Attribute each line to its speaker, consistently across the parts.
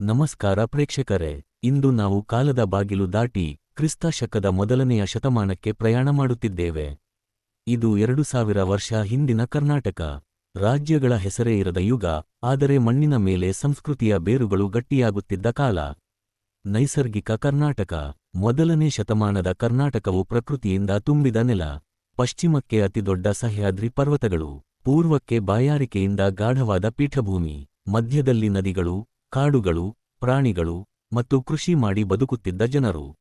Speaker 1: ನಮಸ್ಕಾರ ಪ್ರೇಕ್ಷಕರೇ, ಇಂದು ನಾವು ಕಾಲದ ಬಾಗಿಲು ದಾಟಿ ಕ್ರಿಸ್ತ ಶಕದ ಮೊದಲನೆಯ ಶತಮಾನಕ್ಕೆ ಪ್ರಯಾಣ ಮಾಡುತ್ತಿದ್ದೇವೆ. ಇದು ಎರಡು ಸಾವಿರ ವರ್ಷ ಹಿಂದಿನ ಕರ್ನಾಟಕ. ರಾಜ್ಯಗಳ ಹೆಸರೇ ಇರದ ಯುಗ, ಆದರೆ ಮಣ್ಣಿನ ಮೇಲೆ ಸಂಸ್ಕೃತಿಯ ಬೇರುಗಳು ಗಟ್ಟಿಯಾಗುತ್ತಿದ್ದ ಕಾಲ. ನೈಸರ್ಗಿಕ ಕರ್ನಾಟಕ, ಮೊದಲನೇ ಶತಮಾನದ ಕರ್ನಾಟಕವು ಪ್ರಕೃತಿಯಿಂದ ತುಂಬಿದ ನೆಲ. ಪಶ್ಚಿಮಕ್ಕೆ ಅತಿದೊಡ್ಡ ಸಹ್ಯಾದ್ರಿ ಪರ್ವತಗಳು, ಪೂರ್ವಕ್ಕೆ ಬಾಯಾರಿಕೆಯಿಂದ ಗಾಢವಾದ ಪೀಠಭೂಮಿ, ಮಧ್ಯದಲ್ಲಿ ನದಿಗಳು ಕಾಡುಗಳು, ಪ್ರಾಣಿಗಳು ಮತ್ತು ಕೃಷಿ ಮಾಡಿ ಬದುಕುತ್ತಿದ್ದ ಜನರು.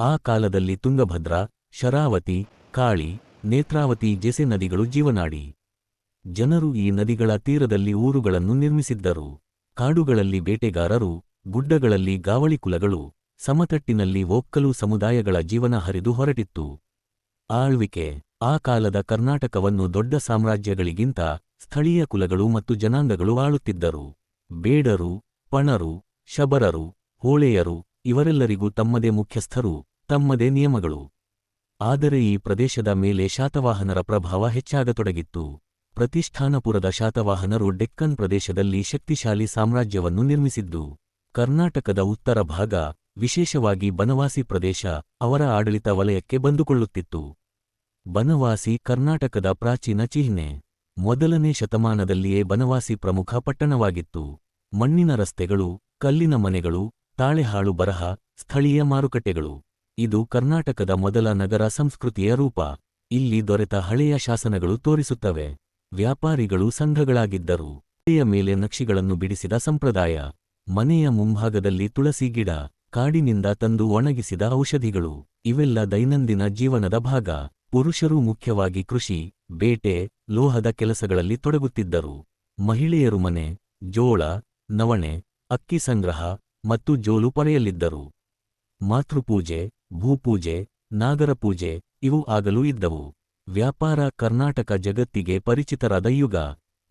Speaker 1: ಆ ಕಾಲದಲ್ಲಿ ತುಂಗಭದ್ರಾ, ಶರಾವತಿ, ಕಾಳಿ, ನೇತ್ರಾವತಿ ಜೆಸೆ ನದಿಗಳು ಜೀವನಾಡಿ. ಜನರು ಈ ನದಿಗಳ ತೀರದಲ್ಲಿ ಊರುಗಳನ್ನು ನಿರ್ಮಿಸಿದ್ದರು. ಕಾಡುಗಳಲ್ಲಿ ಬೇಟೆಗಾರರು, ಗುಡ್ಡಗಳಲ್ಲಿ ಗಾವಳಿ ಕುಲಗಳು, ಸಮತಟ್ಟಿನಲ್ಲಿ ಒಕ್ಕಲು ಸಮುದಾಯಗಳ ಜೀವನ ಹರಿದು ಹೊರಟಿತ್ತು. ಆಳ್ವಿಕೆ, ಆ ಕಾಲದ ಕರ್ನಾಟಕವನ್ನು ದೊಡ್ಡ ಸಾಮ್ರಾಜ್ಯಗಳಿಗಿಂತ ಸ್ಥಳೀಯ ಕುಲಗಳು ಮತ್ತು ಜನಾಂಗಗಳು ಆಳುತ್ತಿದ್ದರು. ಬೇಡರು ಪಣರು ಶಬರರು, ಹೋಳೆಯರು ಇವರೆಲ್ಲರಿಗೂ ತಮ್ಮದೇ ಮುಖ್ಯಸ್ಥರು, ತಮ್ಮದೇ ನಿಯಮಗಳು. ಆದರೆ ಈ ಪ್ರದೇಶದ ಮೇಲೆ ಶಾತವಾಹನರ ಪ್ರಭಾವ ಹೆಚ್ಚಾಗತೊಡಗಿತ್ತು. ಪ್ರತಿಷ್ಠಾನಪುರದ ಶಾತವಾಹನರು ಡೆಕ್ಕನ್ ಪ್ರದೇಶದಲ್ಲಿ ಶಕ್ತಿಶಾಲಿ ಸಾಮ್ರಾಜ್ಯವನ್ನು ನಿರ್ಮಿಸಿದ್ದು. ಕರ್ನಾಟಕದ ಉತ್ತರ ಭಾಗ, ವಿಶೇಷವಾಗಿ ಬನವಾಸಿ ಪ್ರದೇಶ, ಅವರ ಆಡಳಿತ ವಲಯಕ್ಕೆ ಬಂದುಕೊಳ್ಳುತ್ತಿತ್ತು. ಬನವಾಸಿ ಕರ್ನಾಟಕದ ಪ್ರಾಚೀನ ಚಿಹ್ನೆ. ಮೊದಲನೇ ಶತಮಾನದಲ್ಲಿಯೇ ಬನವಾಸಿ ಪ್ರಮುಖ ಪಟ್ಟಣವಾಗಿತ್ತು. ಮಣ್ಣಿನ ರಸ್ತೆಗಳು, ಕಲ್ಲಿನ ಮನೆಗಳು, ತಾಳೆಹಾಳು ಬರಹ, ಸ್ಥಳೀಯ ಮಾರುಕಟ್ಟೆಗಳು. ಇದು ಕರ್ನಾಟಕದ ಮೊದಲ ನಗರ ಸಂಸ್ಕೃತಿಯ ರೂಪ. ಇಲ್ಲಿ ದೊರೆತ ಹಳೆಯ ಶಾಸನಗಳು ತೋರಿಸುತ್ತವೆ. ವ್ಯಾಪಾರಿಗಳು ಸಂಘಗಳಾಗಿದ್ದರು. ಹಳೆಯ ಮೇಲೆ ನಕ್ಷಿಗಳನ್ನು ಬಿಡಿಸಿದ ಸಂಪ್ರದಾಯ. ಮನೆಯ ಮುಂಭಾಗದಲ್ಲಿ ತುಳಸಿ ಗಿಡ, ಕಾಡಿನಿಂದ ತಂದು ಒಣಗಿಸಿದ ಔಷಧಿಗಳು. ಇವೆಲ್ಲ ದೈನಂದಿನ ಜೀವನದ ಭಾಗ. ಪುರುಷರು ಮುಖ್ಯವಾಗಿ ಕೃಷಿ, ಬೇಟೆ, ಲೋಹದ ಕೆಲಸಗಳಲ್ಲಿ ತೊಡಗುತ್ತಿದ್ದರು. ಮಹಿಳೆಯರು ಮನೆ, ಜೋಳ ನವಣೆ, ಅಕ್ಕಿ ಸಂಗ್ರಹ ಮತ್ತು ಜೋಲು ಪಡೆಯಲಿದ್ದರು. ಮಾತೃಪೂಜೆ, ಭೂಪೂಜೆ, ನಾಗರಪೂಜೆ ಇವು ಆಗಲೂ ಇದ್ದವು. ವ್ಯಾಪಾರ ಕರ್ನಾಟಕ ಜಗತ್ತಿಗೆ ಪರಿಚಿತರಾದ ಯುಗ.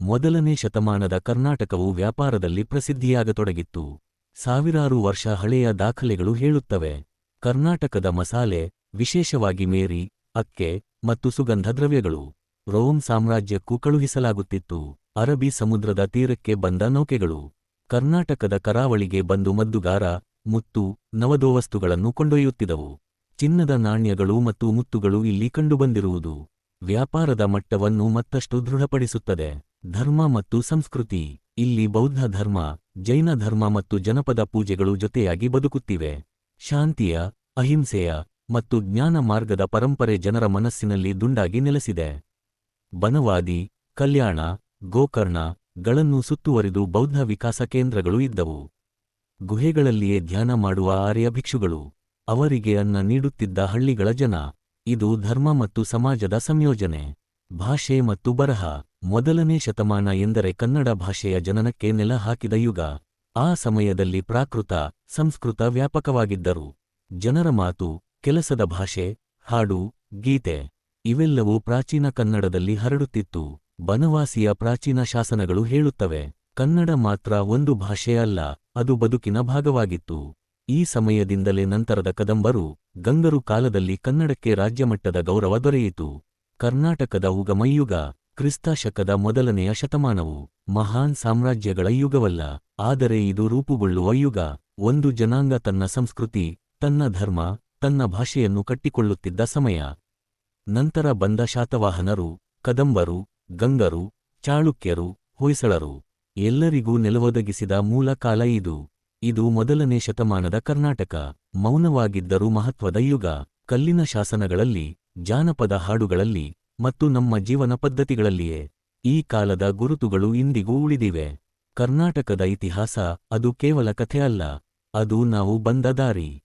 Speaker 1: ಮೊದಲನೇ ಶತಮಾನದ ಕರ್ನಾಟಕವು ವ್ಯಾಪಾರದಲ್ಲಿ ಪ್ರಸಿದ್ಧಿಯಾಗತೊಡಗಿತ್ತು. ಸಾವಿರಾರು ವರ್ಷ ಹಳೆಯ ದಾಖಲೆಗಳು ಹೇಳುತ್ತವೆ. ಕರ್ನಾಟಕದ ಮಸಾಲೆ, ವಿಶೇಷವಾಗಿ ಮೇರಿ, ಅಕ್ಕೆ ಮತ್ತು ಸುಗಂಧ ದ್ರವ್ಯಗಳು. ರೋಮ್ ಸಾಮ್ರಾಜ್ಯಕ್ಕೂ ಕಳುಹಿಸಲಾಗುತ್ತಿತ್ತು. ಅರಬಿ ಸಮುದ್ರದ ತೀರಕ್ಕೆ ಬಂದ ನೌಕೆಗಳು. ಕರ್ನಾಟಕದ ಕರಾವಳಿಗೆ ಬಂದು ಮದ್ದುಗಾರ, ಮುತ್ತು, ನವದೋವಸ್ತುಗಳನ್ನು ಕೊಂಡೊಯ್ಯುತ್ತಿದವು. ಚಿನ್ನದ ನಾಣ್ಯಗಳು ಮತ್ತು ಮುತ್ತುಗಳು ಇಲ್ಲಿ ಕಂಡುಬಂದಿರುವುದು. ವ್ಯಾಪಾರದ ಮಟ್ಟವನ್ನು ಮತ್ತಷ್ಟು ದೃಢಪಡಿಸುತ್ತದೆ. ಧರ್ಮ ಮತ್ತು ಸಂಸ್ಕೃತಿ. ಇಲ್ಲಿ ಬೌದ್ಧ ಧರ್ಮ, ಜೈನ ಧರ್ಮ ಮತ್ತು ಜನಪದ ಪೂಜೆಗಳು ಜೊತೆಯಾಗಿ ಬದುಕುತ್ತಿವೆ. ಶಾಂತಿಯ, ಅಹಿಂಸೆಯ ಮತ್ತು ಜ್ಞಾನ ಮಾರ್ಗದ ಪರಂಪರೆ ಜನರ ಮನಸ್ಸಿನಲ್ಲಿ ದುಂಡಾಗಿ ನೆಲೆಸಿದೆ. ಬನವಾದಿ, ಕಲ್ಯಾಣ, ಗೋಕರ್ಣ ಗಳನ್ನು ಸುತ್ತುವರಿದು ಬೌದ್ಧ ವಿಕಾಸ ಕೇಂದ್ರಗಳು ಇದ್ದವು. ಗುಹೆಗಳಲ್ಲಿಯೇ ಧ್ಯಾನ ಮಾಡುವ ಆರ್ಯ ಭಿಕ್ಷುಗಳು, ಅವರಿಗೆ ಅನ್ನ ನೀಡುತ್ತಿದ್ದ ಹಳ್ಳಿಗಳ ಜನ. ಇದು ಧರ್ಮ ಮತ್ತು ಸಮಾಜದ ಸಂಯೋಜನೆ. ಭಾಷೆ ಮತ್ತು ಬರಹ, ಮೊದಲನೇ ಶತಮಾನ ಎಂದರೆ ಕನ್ನಡ ಭಾಷೆಯ ಜನನಕ್ಕೆ ನೆಲ ಹಾಕಿದ ಯುಗ. ಆ ಸಮಯದಲ್ಲಿ ಪ್ರಾಕೃತ, ಸಂಸ್ಕೃತ ವ್ಯಾಪಕವಾಗಿದ್ದರು. ಜನರ ಮಾತು, ಕೆಲಸದ ಭಾಷೆ, ಹಾಡು, ಗೀತೆ, ಇವೆಲ್ಲವೂ ಪ್ರಾಚೀನ ಕನ್ನಡದಲ್ಲಿ ಹರಡುತ್ತಿತ್ತು. ಬನವಾಸಿಯ ಪ್ರಾಚೀನ ಶಾಸನಗಳು ಹೇಳುತ್ತವೆ. ಕನ್ನಡ ಮಾತ್ರ ಒಂದು ಭಾಷೆಯಲ್ಲ ಅದು ಬದುಕಿನ ಭಾಗವಾಗಿತ್ತು. ಈ ಸಮಯದಿಂದಲೇ ನಂತರದ ಕದಂಬರು, ಗಂಗರು ಕಾಲದಲ್ಲಿ ಕನ್ನಡಕ್ಕೆ ರಾಜ್ಯಮಟ್ಟದ ಗೌರವ ದೊರೆಯಿತು. ಕರ್ನಾಟಕದ ಉಗಮಯುಗ, ಕ್ರಿಸ್ತಶಕದ ಮೊದಲನೆಯ ಶತಮಾನವು, ಮಹಾನ್ ಸಾಮ್ರಾಜ್ಯಗಳ ಯುಗವಲ್ಲ, ಆದರೆ ಇದು ರೂಪುಗೊಳ್ಳುವ ಯುಗ. ಒಂದು ಜನಾಂಗ ತನ್ನ ಸಂಸ್ಕೃತಿ, ತನ್ನ ಧರ್ಮ, ತನ್ನ ಭಾಷೆಯನ್ನು ಕಟ್ಟಿಕೊಳ್ಳುತ್ತಿದ್ದ ಸಮಯ. ನಂತರ ಬಂದ ಶಾತವಾಹನರು, ಕದಂಬರು ಗಂಗರು, ಚಾಳುಕ್ಯರು, ಹೊಯ್ಸಳರು ಎಲ್ಲರಿಗೂ ನೆಲವೊದಗಿಸಿದ ಮೂಲ ಕಾಲ ಇದು. ಇದು ಮೊದಲನೇ ಶತಮಾನದ ಕರ್ನಾಟಕ. ಮೌನವಾಗಿದ್ದರೂ ಮಹತ್ವದ ಯುಗ. ಕಲ್ಲಿನ ಶಾಸನಗಳಲ್ಲಿ, ಜಾನಪದ ಹಾಡುಗಳಲ್ಲಿ ಮತ್ತು ನಮ್ಮ ಜೀವನ ಪದ್ಧತಿಗಳಲ್ಲಿಯೇ ಈ ಕಾಲದ ಗುರುತುಗಳು ಇಂದಿಗೂ ಉಳಿದಿವೆ. ಕರ್ನಾಟಕದ ಇತಿಹಾಸ ಅದು ಕೇವಲ ಕಥೆ ಅಲ್ಲ. ಅದು ನಾವು ಬಂದ ದಾರಿ.